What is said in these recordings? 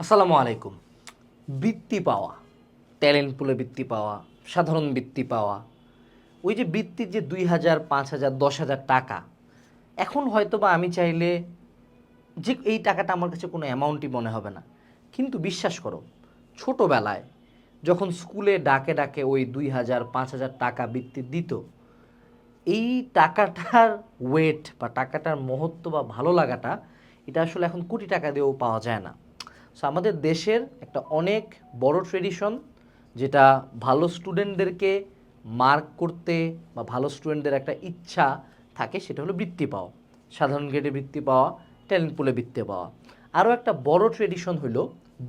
আসসালামু আলাইকুম। বৃত্তি পাওয়া, ট্যালেন্ট পুলে বৃত্তি পাওয়া, সাধারণ বৃত্তি পাওয়া, ওই যে বৃত্তির যে দুই হাজার, পাঁচ হাজার, দশ হাজার টাকা, এখন হয়তো বা আমি চাইলে যে এই টাকাটা আমার কাছে কোনো অ্যামাউন্টই মনে হবে না। কিন্তু বিশ্বাস করো, ছোটোবেলায় যখন স্কুলে ডাকে ডাকে ওই দুই হাজার, পাঁচ হাজার টাকা বৃত্তি দিত, এই টাকাটার ওয়েট বা টাকাটার মহত্ব বা ভালো লাগাটা, এটা আসলে এখন কোটি টাকা দিয়েও পাওয়া যায় না। সো আমাদের দেশের একটা অনেক বড় ট্রেডিশন যেটা ভালো স্টুডেন্টদেরকে মার্ক করতে বা ভালো স্টুডেন্টদের একটা ইচ্ছা থাকে সেটা হলো বৃত্তি পাওয়া। সাধারণ গ্রেডে বৃত্তি পাওয়া ট্যালেন্ট পুলে বৃত্তি পাওয়া। আরও একটা বড় ট্রেডিশন হলো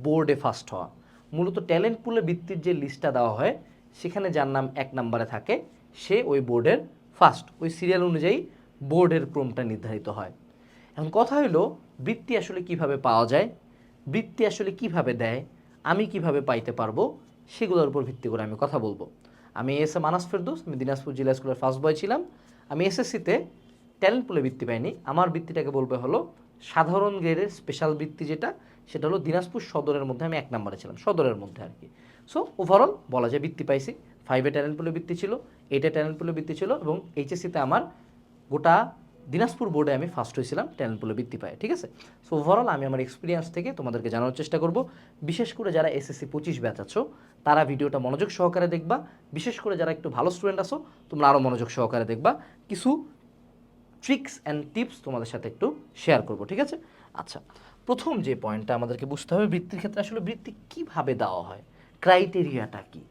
বোর্ডে ফার্স্ট হওয়া। মূলত ট্যালেন্ট পুলে বৃত্তির যে লিস্টটা দেওয়া হয়, সেখানে যার নাম এক নম্বরে থাকে, সে ওই বোর্ডের ফার্স্ট ওই সিরিয়াল অনুযায়ী বোর্ডের ক্রমটা নির্ধারিত হয়। এখন কথা হলো বৃত্তি আসলে কীভাবে পাওয়া যায়? বৃত্তি আসলে কীভাবে দেয়, আমি কীভাবে পাইতে পারব, সেগুলোর উপর ভিত্তি করে আমি কথা বলব। আমি এস এ মানাস ফেরদৌস, আমি দিনাজপুর জেলা স্কুলের ফার্স্ট বয় ছিলাম। আমি এসএসসিতে ট্যালেন্ট পুলে বৃত্তি পাইনি। আমার বৃত্তিটাকে বলবে হলো সাধারণ গ্রেডের স্পেশাল বৃত্তি যেটা, সেটা হলো দিনাজপুর সদরের মধ্যে আমি এক নম্বরে ছিলাম, সদরের মধ্যে আর কি। সো ওভারঅল বলা যায় বৃত্তি পাইছি। ফাইভে ট্যালেন্ট পুলে বৃত্তি ছিল এইটে ট্যালেন্ট পুলে বৃত্তি ছিল এবং এইচএসসিতে আমার গোটা দিনাজপুর বোর্ডে আমি ফার্স্ট হয়েছিলাম ট্যালেন্ট পুলে বৃত্তি পাই ঠিক আছে? সো ওভারঅল আমি আমার এক্সপিরিয়েন্স থেকে তোমাদেরকে জানানোর চেষ্টা করব। বিশেষ করে যারা এসএসসি পঁচিশ ব্যাচ আছো, তারা ভিডিওটা মনোযোগ সহকারে দেখবা। বিশেষ করে যারা একটু ভালো স্টুডেন্ট আছো, তোমরা আরও মনোযোগ সহকারে দেখবা। কিছু ট্রিক্স অ্যান্ড টিপস তোমাদের সাথে একটু শেয়ার করব, ঠিক আছে? আচ্ছা প্রথম যে পয়েন্টটা আমাদেরকে বুঝতে হবে বৃত্তির ক্ষেত্রে আসলে বৃত্তি কীভাবে দেওয়া হয় ক্রাইটেরিয়াটা কি?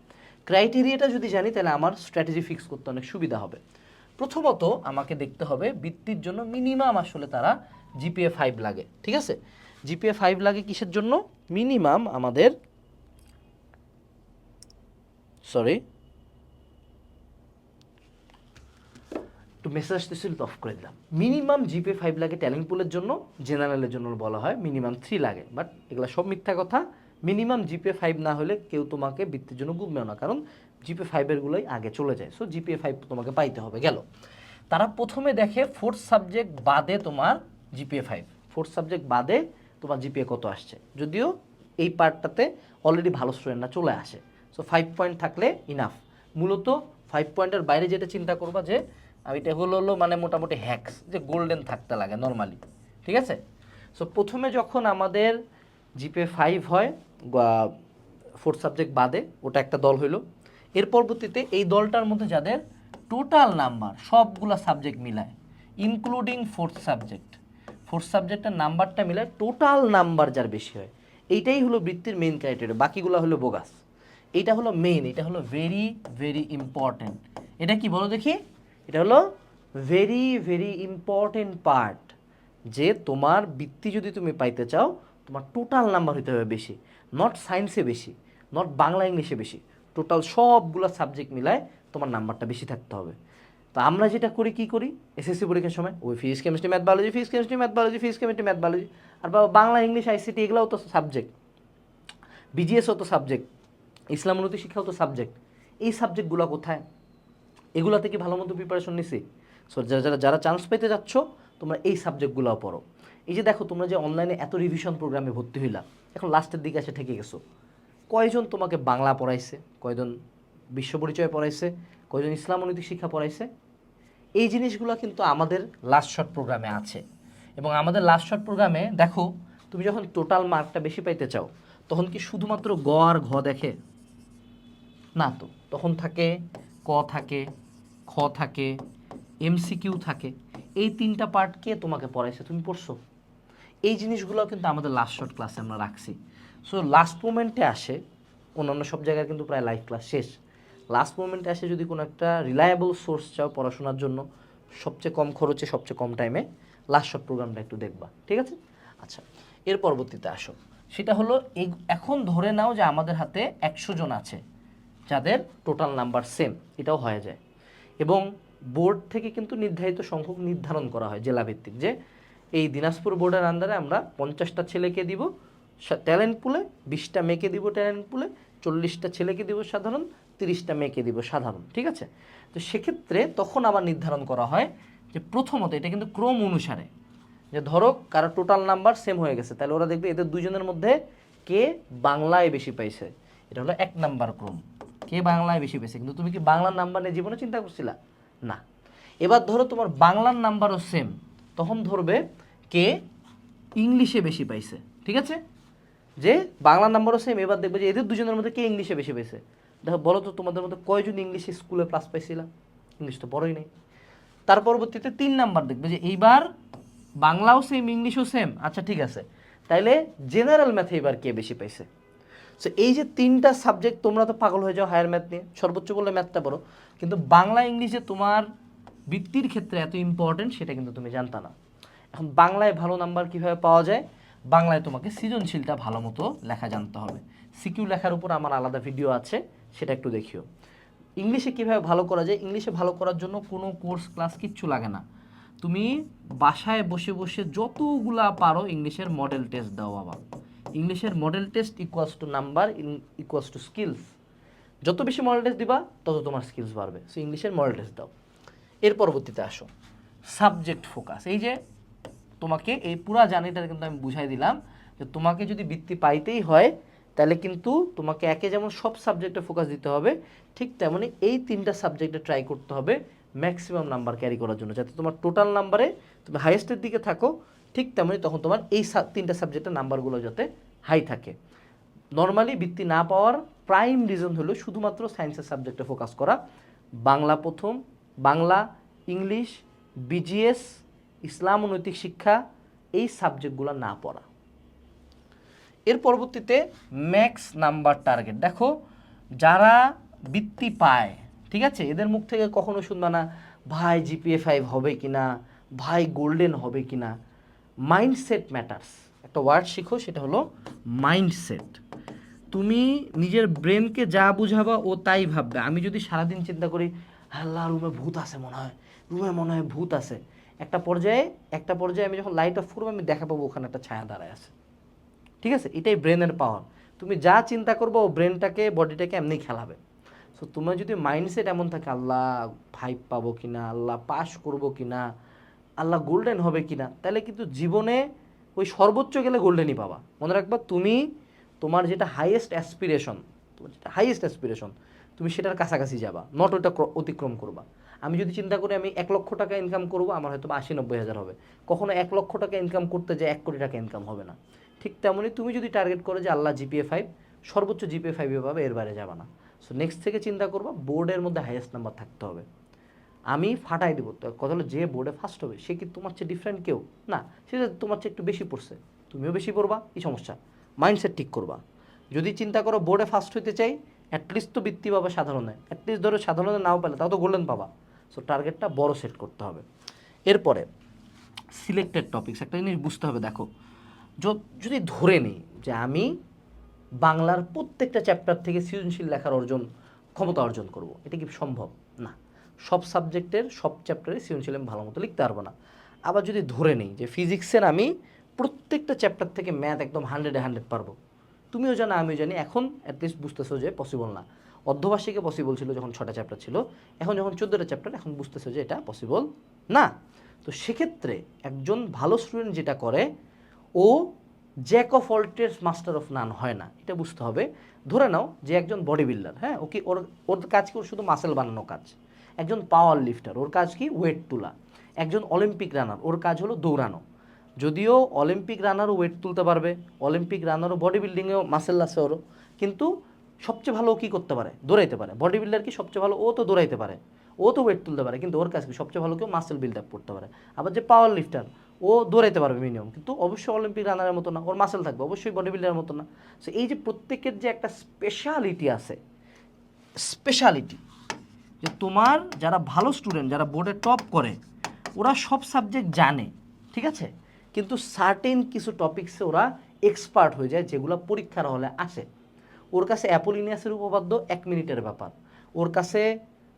ক্রাইটেরিয়াটা যদি জানি, তাহলে আমার স্ট্র্যাটেজি ফিক্স করতে অনেক সুবিধা হবে। প্রথমত আমাকে দেখতে হবে বৃত্তির জন্য মিনিমাম আসলে তারা জিপিএ ফাইভ লাগে, ঠিক আছে? জিপিএ ফাইভ লাগে কিসের জন্য? মিনিমাম আমাদের সরি একটু মেসেজ আসতেছিল অফ করে দিলাম। মিনিমাম জিপে ফাইভ লাগে ট্যালেন্ট পুলের জন্য জেনারেলের জন্য বলা হয়, মিনিমাম থ্রি লাগে। বাট এগুলো সব মিথ্যা কথা, মিনিমাম জিপে ফাইভ না হলে কেউ তোমাকে বৃত্তির জন্য গুববেও না। কারণ জিপে ফাইভেরগুলোই আগে চলে যায়। সো জিপিএ ফাইভ তোমাকে পাইতে হবে, গেল। তারা প্রথমে দেখে ফোর্থ সাবজেক্ট বাদে তোমার জিপিএ ফাইভ ফোর্থ সাবজেক্ট বাদে তোমার জিপিএ কত আসছে। যদিও এই পার্টটাতে অলরেডি ভালো স্টুডেন্টরা চলে আসে। সো ফাইভ পয়েন্ট থাকলে ইনাফ মূলত ফাইভ পয়েন্টের বাইরে যেটা চিন্তা করবা যে এটা হলো হলো মানে মোটামুটি হ্যাক্স যে গোল্ডেন থাকতে লাগে নর্মালি ঠিক আছে? সো প্রথমে যখন আমাদের জিপে ফাইভ হয় ফোর্থ সাবজেক্ট বাদে, ওটা একটা দল হইল। এর পরবর্তীতে এই দলটার মধ্যে যাদের টোটাল নাম্বার সবগুলা সাবজেক্ট মিলায় ইনক্লুডিং ফোর্থ সাবজেক্ট ফোর্থ সাবজেক্টের নাম্বারটা মিলায় টোটাল নাম্বার যার বেশি হয়। এইটাই হলো বৃত্তির মেইন ক্রাইটেরিয়া বাকিগুলো হলো বোগাস এইটা হলো মেইন এটা হলো ভেরি ভেরি ইম্পর্ট্যান্ট এটা কি বলো দেখি? এটা হলো ভেরি ভেরি ইম্পর্টেন্ট পার্ট যে তোমার বৃত্তি যদি তুমি পাইতে চাও, তোমার টোটাল নাম্বার হতে হবে বেশি। নট সায়েন্সে বেশি নট বাংলা ইংলিশে বেশি। টোটাল সবগুলো সাবজেক্ট মিলায় তোমার নাম্বারটা বেশি থাকতে হবে। তো আমরা যেটা করি, কি করি? এসএসসি পরীক্ষার সময়, ওই physics chemistry math biology physics chemistry math biology physics chemistry math biology আর বাবা বাংলা, ইংলিশ আইসিটি এগুলোও তো সাবজেক্ট বিজিএসও তো সাবজেক্ট ইসলাম উন্নতি শিক্ষাও তো সাবজেক্ট এই সাবজেক্টগুলো কোথায়? এগুলো থেকে ভালো মতো প্রিপারেশন নিছি? সো যারা যারা যারা চান্স পেতে যাচ্ছ, তোমরা এই সাবজেক্টগুলো পড়ো। এই যে দেখো, তোমরা যে অনলাইনে এত রিভিশন প্রোগ্রামে ভর্তি হইলা, এখন লাস্টের দিকে এসে ঠেকে গেছো। কয়জন তোমাকে বাংলা পড়াইছে? কয়জন বিশ্ব পরিচয় পড়াইছে? কয়জন ইসলাম অনৈতিক শিক্ষা পড়াইছে? এই জিনিসগুলো কিন্তু আমাদের লাস্ট শর্ট প্রোগ্রামে আছে। এবং আমাদের লাস্ট শর্ট প্রোগ্রামে দেখো, তুমি যখন টোটাল মার্কটা বেশি পাইতে চাও, তখন কি শুধুমাত্র গ আর ঘ দেখে? না তো, তখন থাকে ক থাকে, খ থাকে এমসিকিউ থাকে। এই তিনটা পার্ট কে তোমাকে পড়াইছে, তুমি পড়ছো। এই জিনিসগুলো কিন্তু আমাদের লাস্ট শর্ট ক্লাসে আমরা রাখছি। সো লাস্ট মোমেন্টে আসে, অন্যান্য সব জায়গায় কিন্তু প্রায় লাইভ ক্লাস শেষ। লাস্ট মোমেন্টে আসে যদি কোনো একটা রিলায়েবল সোর্স চাও পড়াশোনার জন্য, সবচেয়ে কম খরচে, সবচেয়ে কম টাইমে লাস্ট শর্ট প্রোগ্রামটা একটু দেখবা, ঠিক আছে? আচ্ছা এর পরবর্তীতে আসো। সেটা হলো, এই- এখন ধরে নাও যে আমাদের হাতে একশো জন আছে, যাদের টোটাল নাম্বার সেম এটাও হয়ে যায়। এবং বোর্ড থেকে কিন্তু নির্ধারিত সংখ্যক নির্ধারণ করা হয় জেলাভিত্তিক, যে এই দিনাজপুর বোর্ডের আন্ডারে আমরা পঞ্চাশটা ছেলেকে দিব ট্যালেন্ট পুলে বিশটা মেয়েকে দিব ট্যালেন্ট পুলে চল্লিশটা ছেলেকে দিব সাধারণ, তিরিশটা মেয়েকে দিব সাধারণ, ঠিক আছে? তো সেক্ষেত্রে তখন আবার নির্ধারণ করা হয় যে প্রথমত এটা কিন্তু ক্রম অনুসারে, যে ধরো কারও টোটাল নাম্বার সেম হয়ে গেছে, তাহলে ওরা দেখবে এদের দুজনের মধ্যে কে বাংলায় বেশি পাইছে, এটা হলো এক নাম্বার ক্রম, কে বাংলায় বেশি পেয়েছে কিন্তু তুমি কি বাংলার নাম্বার নিয়ে জীবনে চিন্তা করছিলা? না। এবার ধরো তোমার বাংলার নাম্বারও সেম তখন ধরবে কে ইংলিশে বেশি পাইছে, ঠিক আছে? যে বাংলা নাম্বারও সেম এবার দেখবে যে এদের দুজনের মধ্যে কে ইংলিশে বেশি পেয়েছে? দেখো, বলো তো তোমাদের মধ্যে কয়জন ইংলিশে স্কুলে প্লাস পাইছিলা? ইংলিশ তো বড়ই নেই। তার পরবর্তীতে তিন নাম্বার দেখবে যে এইবার বাংলাও সেম ইংলিশও সেম আচ্ছা ঠিক আছে। তাইলে জেনারেল ম্যাথে এবার কে বেশি পাইছে? সো এই যে তিনটা সাবজেক্ট তোমরা তো পাগল হয়ে যাও হায়ার ম্যাথ নিয়ে। সর্বোচ্চ বললে ম্যাথটা বড়। কিন্তু বাংলা ইংলিশে তোমার বৃত্তির ক্ষেত্রে এত ইম্পর্টেন্ট সেটা কিন্তু তুমি জানতা না। এখন বাংলায় ভালো নাম্বার কীভাবে পাওয়া যায়? বাংলায় তোমাকে সৃজনশীলটা ভালো মতো লেখা জানতে হবে। সিকিউ লেখার উপর আমার আলাদা ভিডিও আছে, সেটা একটু দেখিও। ইংলিশে কীভাবে ভালো করা যায়? ইংলিশে ভালো করার জন্য কোনো কোর্স, ক্লাস কিচ্ছু লাগে না। তুমি বাসায় বসে বসে যতগুলা পারো ইংলিশের মডেল টেস্ট দাও বাবা। ইংলিশের model test equals to number equals to skills যত বেশি মডেল টেস্ট দিবা, তত তোমার স্কিলস বাড়বে। সো ইংলিশের মডেল টেস্ট দাও। এর পরবর্তীতে আসো। সাবজেক্ট ফোকাস এই যে তোমাকে এই পুরা জার্নিটা কিন্তু আমি বুঝাই দিলাম যে তোমাকে যদি বৃত্তি পাইতেই হয়, তাহলে কিন্তু তোমাকে একে যেমন সব সাবজেক্টে ফোকাস দিতে হবে, ঠিক তেমনি এই তিনটা সাবজেক্টে ট্রাই করতে হবে ম্যাক্সিমাম নাম্বার ক্যারি করার জন্য। যাতে তোমার টোটাল নাম্বারে তুমি হাইয়েস্টের দিকে থাকো, ঠিক তেমনি তখন তোমার এই তিনটা সাবজেক্টের নাম্বারগুলো যাতে হাই থাকে। নর্মালি বৃত্তি না পাওয়ার প্রাইম রিজন হলো শুধুমাত্র সায়েন্সের সাবজেক্টে ফোকাস করা। বাংলা প্রথম, বাংলা ইংলিশ বিজিএস ইসলাম ও নৈতিক শিক্ষা এই সাবজেক্টগুলো না পড়া। এর পরবর্তীতে ম্যাক্স নাম্বার টার্গেট দেখো, যারা বৃত্তি পায়, ঠিক আছে? এদের মুখ থেকে কখনো শুনবা না, ভাই জিপিএ ফাইভ হবে কিনা? ভাই গোল্ডেন হবে কিনা? মাইন্ডসেট ম্যাটার্স একটা ওয়ার্ড শিখো, সেটা হলো মাইন্ডসেট তুমি নিজের ব্রেনকে যা বুঝাবা, ও তাই ভাববে। আমি যদি সারাদিন চিন্তা করি, আল্লাহ, রুমে ভূত আছে মনে হয়, রুমে মনে হয় ভূত আছে। একটা পর্যায়ে একটা পর্যায়ে আমি যখন লাইট অফ করব, আমি দেখা পাবো ওখানে একটা ছায়া দাঁড়ায় আছে। ঠিক আছে? এটাই ব্রেনের পাওয়ার তুমি যা চিন্তা করব, ও ব্রেনটাকে বডিটাকে এমনি খেলাবে। সো তোমার যদি মাইন্ডসেট এমন থাকে, আল্লাহ ফাইভ পাবো কি না আল্লাহ পাস করব কিনা, আল্লাহ গোল্ডেন হবে কি না তাহলে কিন্তু জীবনে ওই সর্বোচ্চ গেলে গোল্ডেনই পাবা। মনে রাখবা, তুমি তোমার যেটা হাইয়েস্ট অ্যাসপিরেশন তোমার যেটা হাইয়েস্ট অ্যাসপিরেশন তুমি সেটার কাছাকাছি যাবা নট ওটা ক্র- অতিক্রম করবা। আমি যদি চিন্তা করি আমি এক লক্ষ টাকা ইনকাম করব, আমার হয়তো আশি নব্বই হাজার হবে। কখনো এক লক্ষ টাকা ইনকাম করতে যে এক কোটি টাকা ইনকাম হবে না। ঠিক তেমনই তুমি যদি টার্গেট করো যে আল্লাহ জিপিএ ফাইভ সর্বোচ্চ জিপিএ ফাইভে পাবে এর বাইরে যাবে না। সো নেক্সট থেকে চিন্তা করবা বোর্ডের মধ্যে হাইয়েস্ট নাম্বার থাকতে হবে। আমি ফাটাই দেবো, তো কথা হলো যে বোর্ডে ফার্স্ট হবে, সে কি তোমার চেয়ে ডিফারেন্ট কেউ? না সেটা তোমার চেয়ে একটু বেশি পড়ছে। তুমিও বেশি পড়বা, এই সমস্যা। মাইন্ডসেট ঠিক করবা। যদি চিন্তা করো বোর্ডে ফার্স্ট হইতে চাই অ্যাটলিস্ট তো বৃত্তি পাবা সাধারণে। অ্যাটলিস্ট ধরো সাধারণে নাও পেলে, তাও তো গোল্ডেন পাবা। সো টার্গেটটা বড় সেট করতে হবে। এরপরে সিলেক্টেড টপিকস একটা জিনিস বুঝতে হবে, দেখো। যদি ধরে নিই যে আমি বাংলার প্রত্যেকটা চ্যাপ্টার থেকে সৃজনশীল লেখার অর্জন, ক্ষমতা অর্জন করব, এটা কি সম্ভব? না। সব সাবজেক্টের সব চ্যাপ্টারে সৃজনশীল আমি ভালো মতো লিখতে পারব না। আবার যদি ধরে নিই যে ফিজিক্সের আমি প্রত্যেকটা চ্যাপ্টার থেকে ম্যাথ একদম হান্ড্রেডে হান্ড্রেড পারব। তুমিও জানো, আমিও জানি, এখন অ্যাটলিস্ট বুঝতেছো যে পসিবল না। অর্ধবার্ষিকে পসিবল ছিল যখন ছটা চ্যাপ্টার ছিল। এখন যখন চোদ্দোটা চ্যাপ্টার এখন বুঝতেছো যে এটা পসিবল না। তো সেক্ষেত্রে একজন ভালো স্টুডেন্ট যেটা করে, ও jack of all trades master of none হয় না। এটা বুঝতে হবে। ধরে নাও যে একজন বডি বিল্ডার হ্যাঁ? ও কি ওর ওর কাজ কি? ওর শুধু মাসেল বানানো কাজ। একজন পাওয়ার লিফটার ওর কাজ কি? ওয়েট তোলা। একজন অলিম্পিক রানার ওর কাজ হলো দৌড়ানো। যদিও অলিম্পিক রানারও ওয়েট তুলতে পারবে অলিম্পিক রানারও বডি বিল্ডিংয়েও মাসেল আছে ওরও। কিন্তু সবচেয়ে ভালো কী করতে পারে? দৌড়াইতে পারে। বডি বিল্ডার কি সবচেয়ে ভালো? ও তো দৌড়াইতে পারে। ও তো ওয়েট তুলতে পারে। কিন্তু ওর কাছে সবচেয়ে ভালো কেউ মাসেল বিল্ড আপ করতে পারে? আবার যে পাওয়ার লিফটার ও দৌড়াইতে পারবে মিনিমাম কিন্তু অবশ্যই অলিম্পিক রানারের মতো না। ওর মাসেল থাকবে। অবশ্যই বডি বিল্ডারের মতো না। সো এই যে প্রত্যেকের যে একটা স্পেশালিটি আছে স্পেশালিটি যে তোমার যারা ভালো স্টুডেন্ট যারা বোর্ডে টপ করে, ওরা সব সাবজেক্ট জানে। ঠিক আছে? কিন্তু সার্টেন কিছু টপিক্সে ওরা এক্সপার্ট হয়ে যায়, যেগুলো পরীক্ষার হলে আসে। ওর কাছে অ্যাপোলিনিয়াসের উপপাদ্য এক মিনিটের ব্যাপার। ওর কাছে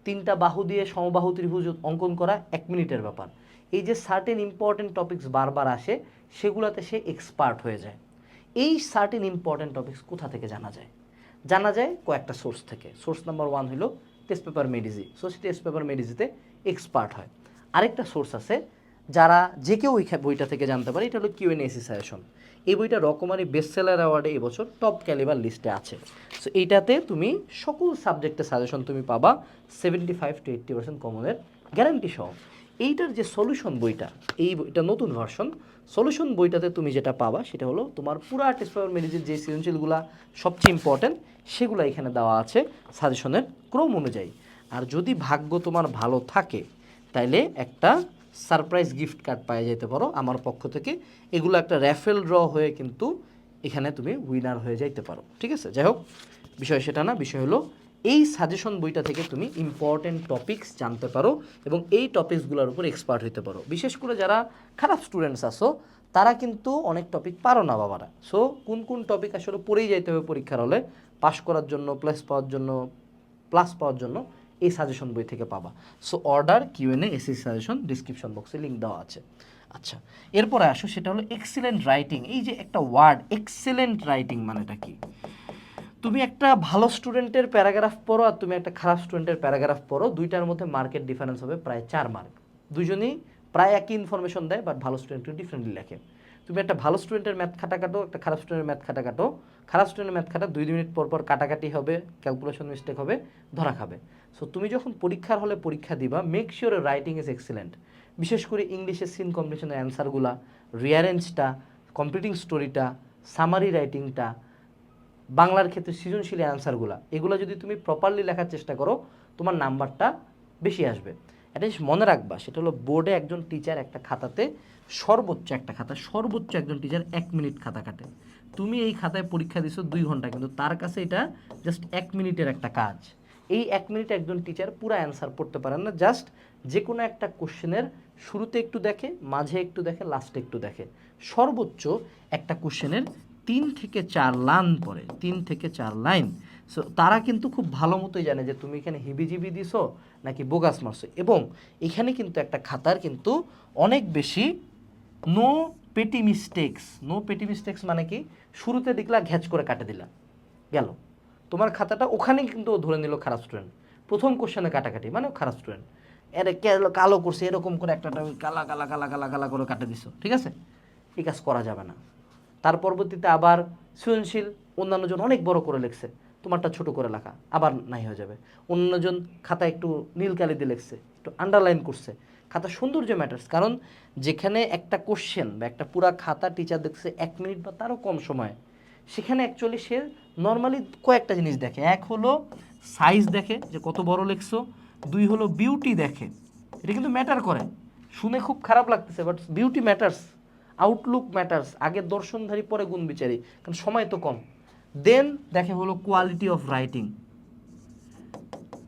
তিনটা বাহু দিয়ে সমবাহু ত্রিভুজ অঙ্কন করা এক মিনিটের ব্যাপার। এই যে সার্টেন ইম্পর্টেন্ট টপিক্স বারবার আসে, সেগুলোতে সে এক্সপার্ট হয়ে যায়। এই সার্টেন ইম্পর্টেন্ট টপিক্স কোথা থেকে জানা যায়? জানা যায় কয়েকটা সোর্স থেকে। সোর্স নাম্বার ওয়ান হলো টেস্ট পেপার মেডিজি সো সে টেস্ট পেপার মেডিজিতে এক্সপার্ট হয়। আরেকটা সোর্স আছে যারা যে কেউ ওই বইটা থেকে জানতে পারে, এটা হলো কিউ এন এসি সাজেশন এই বইটা রকমারি বেস্ট সেলার অ্যাওয়ার্ডে এবছর টপ ক্যালিবার লিস্টে আছে। সো এইটাতে তুমি সকল সাবজেক্টের সাজেশন তুমি পাবা seventy five to eighty percent কমনের guarantee সহ। এইটার যে সলিউশন বইটা, এই বইটা নতুন ভার্সন সলিউশন বইটাতে তুমি যেটা পাবা, সেটা হলো তোমার পুরা টেস্ট পেপার মেডিজের যে সৃজনশীলগুলো সবচেয়ে ইম্পর্ট্যান্ট সেগুলো এখানে দেওয়া আছে সাজেশনের ক্রম অনুযায়ী। আর যদি ভাগ্য তোমার ভালো থাকে, তাইলে একটা সারপ্রাইজ গিফট কার্ড পাওয়া যেতে পারো আমার পক্ষ থেকে। এগুলো একটা র্যাফেল ড্র হয়ে কিন্তু এখানে তুমি উইনার হয়ে যাইতে পারো। ঠিক আছে? যাই হোক, বিষয় সেটা না, বিষয় হলো এই সাজেশন বইটা থেকে তুমি ইম্পর্টেন্ট টপিকস জানতে পারো এবং এই টপিকসগুলোর উপর এক্সপার্ট হতে পারো। বিশেষ করে যারা খারাপ স্টুডেন্টস আসো তারা কিন্তু অনেক টপিক পারো না বাবারা। সো কোন কোন টপিক আসলে পড়েই যাইতে হবে পরীক্ষার হলে? পাশ করার জন্য প্লাস পাওয়ার জন্য প্লাস পাওয়ার জন্য এই সাজেশন বই থেকে পাবা। So order QNA AC suggestion description box link দেওয়া আছে। আচ্ছা এরপরে আসো, সেটা হলো এক্সিলেন্ট রাইটিং এই যে একটা ওয়ার্ড এক্সিলেন্ট রাইটিং মানেটা কি? তুমি একটা ভালো স্টুডেন্টের প্যারাগ্রাফ পড়ো আর তুমি একটা খারাপ স্টুডেন্টের প্যারাগ্রাফ পড়ো। দুইটার মধ্যে মার্কেট ডিফারেন্স হবে প্রায় চার মার্ক দুজনেই প্রায় একই ইনফরমেশন দেয় বাট ভালো স্টুডেন্ট ডিফারেন্টলি লেখে। তুমি একটা ভালো স্টুডেন্টের ম্যাথ খাটা কাটো, একটা খারাপ স্টুডেন্টের ম্যাথ খাটা কাটো। খারাপ স্টুডেন্টের ম্যাথ খাটা দুই মিনিট পর পর কাটাকাটি হবে ক্যালকুলেশন মিস্টেক হবে, ধরা খাবে। সো তুমি যখন পরীক্ষার হলে পরীক্ষা দিবা make sure writing is excellent বিশেষ করে ইংলিশের সিন কম্পিটিশনের অ্যান্সারগুলা রিয়ারেঞ্জটা কমপ্লিটিং স্টোরিটা সামারি রাইটিংটা বাংলার ক্ষেত্রে সৃজনশীল অ্যান্সারগুলো এগুলো যদি তুমি প্রপারলি লেখার চেষ্টা করো, তোমার নাম্বারটা বেশি আসবে। একটা জিনিস মনে রাখবা, সেটা হলো বোর্ডে একজন টিচার একটা খাতাতে সর্বোচ্চ একটা খাতা, সর্বোচ্চ একজন টিচার এক মিনিট খাতা কাটে। তুমি এই খাতায় পরীক্ষা দিছো দুই ঘণ্টা, কিন্তু তার কাছে এটা জাস্ট এক মিনিটের একটা কাজ। এই এক মিনিটে একজন টিচার পুরো অ্যান্সার পড়তে পারেন না জাস্ট যে কোনো একটা কোশ্চেনের শুরুতে একটু দেখে, মাঝে একটু দেখে লাস্টে একটু দেখে। সর্বোচ্চ একটা কোশ্চেনের তিন থেকে চার লাইন পরে তিন থেকে চার লাইন সো তারা কিন্তু খুব ভালো মতোই জানে যে তুমি এখানে হিবিজিবি দিছো নাকি বোগাস মারছো। এবং এখানে কিন্তু একটা খাতার কিন্তু অনেক বেশি নো পেটি মিস্টেক্স নো পেটি মিস্টেক্স মানে কি? শুরুতে দেখলা ঘ্যাচ করে কাটে দিলা। গেল। তোমার খাতাটা ওখানেই কিন্তু ধরে নিল খারাপ স্টুডেন্ট প্রথম কোশ্চেনে কাটাকাটি মানে খারাপ স্টুডেন্ট কে- কালো করছে, এরকম করে একটা কালা কালা কালা কালা কালা করে কাটে দিছো, ঠিক আছে? এই কাজ করা যাবে না। তার পরবর্তীতে আবার সৃজনশীল অন্যান্যজন অনেক বড় করে লিখছে। তোমারটা ছোট করে লেখা, আবার নাই হয়ে যাবে। অন্যজন খাতা একটু নীল কালি দিয়ে লেখছে, একটু আন্ডারলাইন করছে। খাতা সৌন্দর্য ম্যাটার্স কারণ যেখানে একটা কোশ্চেন বা একটা পুরা খাতা টিচার দেখছে এক মিনিট বা তারও কম সময়, সেখানে অ্যাকচুয়ালি সে নর্মালি কয়েকটা জিনিস দেখে। এক হলো সাইজ দেখে, যে কত বড় লিখছো। দুই হলো বিউটি দেখে। এটা কিন্তু ম্যাটার করে। শুনে খুব খারাপ লাগতেছে but beauty matters outlook matters আগে দর্শনধারী, পরে গুণ বিচারি কারণ সময় তো কম। দেন দেখে হলো কোয়ালিটি অফ রাইটিং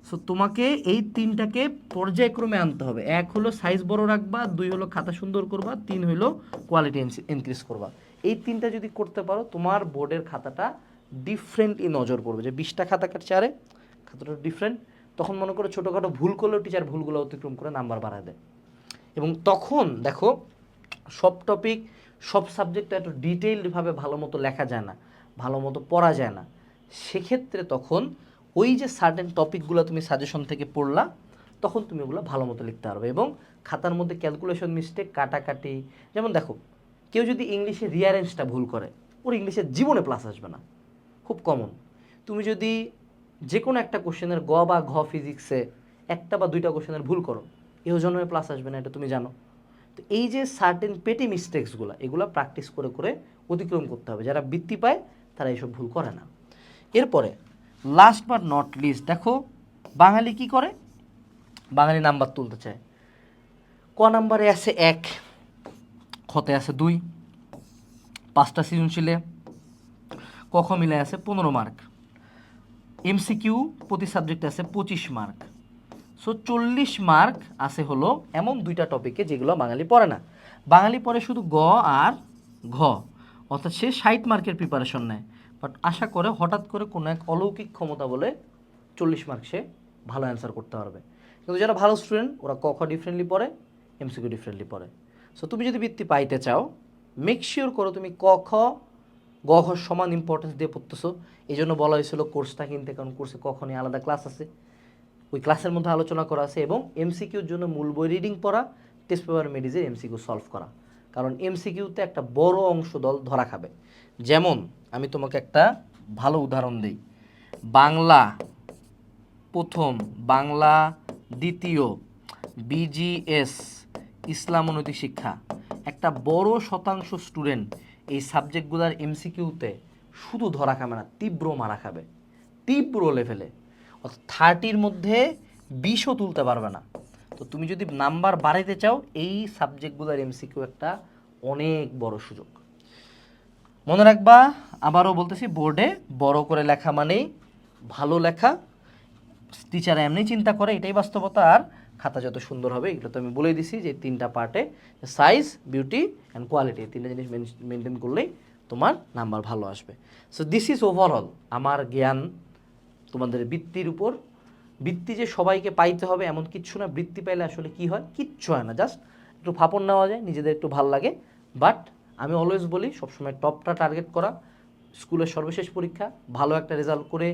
সো তোমাকে এই তিনটাকে পর্যায়ক্রমে আনতে হবে। এক হলো সাইজ বড় রাখবা, দুই হলো খাতা সুন্দর করবা, তিন হলো কোয়ালিটি ইনক্রিজ করবা। এই তিনটা যদি করতে পারো, তোমার বোর্ডের খাতাটা ডিফারেন্টলি নজর পড়বে। যে বিশটা খাতা কাটছে আরে, খাতাটা ডিফারেন্ট তখন মনে করো ছোটোখাটো ভুল করলেও টিচার ভুলগুলো অতিক্রম করে নাম্বার বাড়ায় দেয়। এবং তখন দেখো, সব টপিক সব সাবজেক্ট এত ডিটেইলডভাবে ভালো মতো লেখা যায় না। ভালো মতো পড়া যায় না। সেক্ষেত্রে তখন ওই যে সার্টেন টপিকগুলো তুমি সাজেশন থেকে পড়লা, তখন তুমি ওগুলো ভালো মতো লিখতে পারবে এবং খাতার মধ্যে ক্যালকুলেশন মিস্টেক কাটাকাটি, যেমন দেখো, কেউ যদি ইংলিশে রিয়ারেঞ্জটা ভুল করে, ওর ইংলিশের জীবনে প্লাস আসবে না। খুব কমন তুমি যদি যে কোনো একটা কোশ্চেনের গ বা ঘ ফিজিক্সে একটা বা দুইটা কোশ্চেনের ভুল করো, এও জন্মে প্লাস আসবে না, এটা তুমি জানো। তো এই যে সার্টেন পেটি মিস্টেক্সগুলো এগুলো প্র্যাকটিস করে করে অতিক্রম করতে হবে। যারা বৃত্তি পায় তারা এইসব ভুল করে না। এরপরে লাস্ট বাট নট লিস্ট দেখো, বাঙালি কি করে? বাঙালি নাম্বার তুলতে চায়। ক নাম্বারে আছে এক খতে আছে দুই, পাঁচটা সৃজনশীলে কখ মিলে আছে পনেরো মার্ক। এমসিকিউ প্রতি সাবজেক্টে আছে পঁচিশ মার্ক। সো চল্লিশ মার্ক আছে হলো এমন দুইটা টপিকে যেগুলো বাঙালি পড়ে না। বাঙালি পড়ে শুধু গ আর ঘ। অর্থাৎ সে ষাট মার্কের প্রিপারেশন নেয়। বাট আশা করে হঠাৎ করে কোনো এক অলৌকিক ক্ষমতা বলে চল্লিশ মার্ক সে ভালো অ্যান্সার করতে পারবে। কিন্তু যারা ভালো স্টুডেন্ট ওরা ক খ ডিফারেন্টলি পড়ে এমসিকিউ ডিফারেন্টলি পড়ে। সো তুমি যদি বৃত্তি পাইতে চাও মেক শিওর করো তুমি ক, খ, গ, ঘ সমান ইম্পর্টেন্স দিয়ে পড়তেছো। এই জন্য বলা হয়েছিল কোর্সটা কিনতে, কারণ কোর্সে কখনই আলাদা ক্লাস আছে। ওই ক্লাসের মধ্যে আলোচনা করা আছে এবং এমসিকিউর জন্য মূল বই রিডিং পড়া টেস্ট পেপার মেডিজের এমসিকিউ সলভ করা। কারণ এমসিকিউতে একটা বড় অংশ দল ধরা খাবে। যেমন, আমি তোমাকে একটা ভালো উদাহরণ দিই। বাংলা প্রথম, বাংলা দ্বিতীয় বিজিএস ইসলাম অনৈতিক শিক্ষা। একটা বড় শতাংশ স্টুডেন্ট এই সাবজেক্টগুলোর এমসিকিউতে শুধু ধরা খাবে না, তীব্র মারা খাবে। তীব্র লেভেলে। অর্থাৎ থার্টির মধ্যে বিশও তুলতে পারবে না। তো তুমি যদি নাম্বার বাড়াইতে চাও, এই সাবজেক্টগুলোর এমসিকিউ একটা অনেক বড় সুযোগ। মনে রাখবা, আবারও বলতেছি, বোর্ডে বড় করে লেখা মানেই ভালো লেখা। টিচার এমনি চিন্তা করে, এটাই বাস্তবতা, আর খাতা যত সুন্দর হবে, এগুলো তো আমি বলেই দিছি যে তিনটা পার্টে সাইজ, বিউটি অ্যান্ড কোয়ালিটি তিনটা জিনিস মেনটেন করলেই তোমার নাম্বার ভালো আসবে। সো দিস ইজ ওভারঅল আমার জ্ঞান তোমাদের বৃত্তির উপর বৃত্তি যে সবাইকে পাইতে হবে এমন কিচ্ছু না। বৃত্তি পাইলে আসলে কি হয়? কিচ্ছু হয় না। জাস্ট একটু ফাপড় নেওয়া যায়, নিজেদের একটু ভালো লাগে। বাট আমি অলওয়েজ বলি, সবসময় টপটা টার্গেট করা। স্কুলের সর্বশেষ পরীক্ষা, ভালো একটা রেজাল্ট করে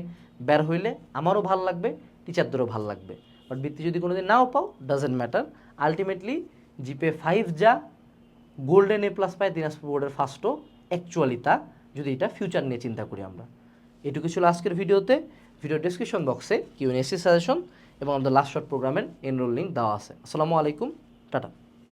বের হইলে আমারও ভালো লাগবে টিচারদেরও ভালো লাগবে। বাট বৃত্তি যদি কোনোদিন নাও পাও doesn't matter ultimately GPA five যা গোল্ডেন এ প্লাস পায়, দিনাজপুর বোর্ডের ফার্স্টও অ্যাকচুয়ালি তা, যদি এটা ফিউচার নিয়ে চিন্তা করি আমরা। এটুকু ছিল আজকের ভিডিওতে। Video description box Q AC suggestion এবং আমাদের লাস্ট শর্ট প্রোগ্রামের এনরোল লিঙ্ক দেওয়া আছে। আসসালামু আলাইকুম, টাটা।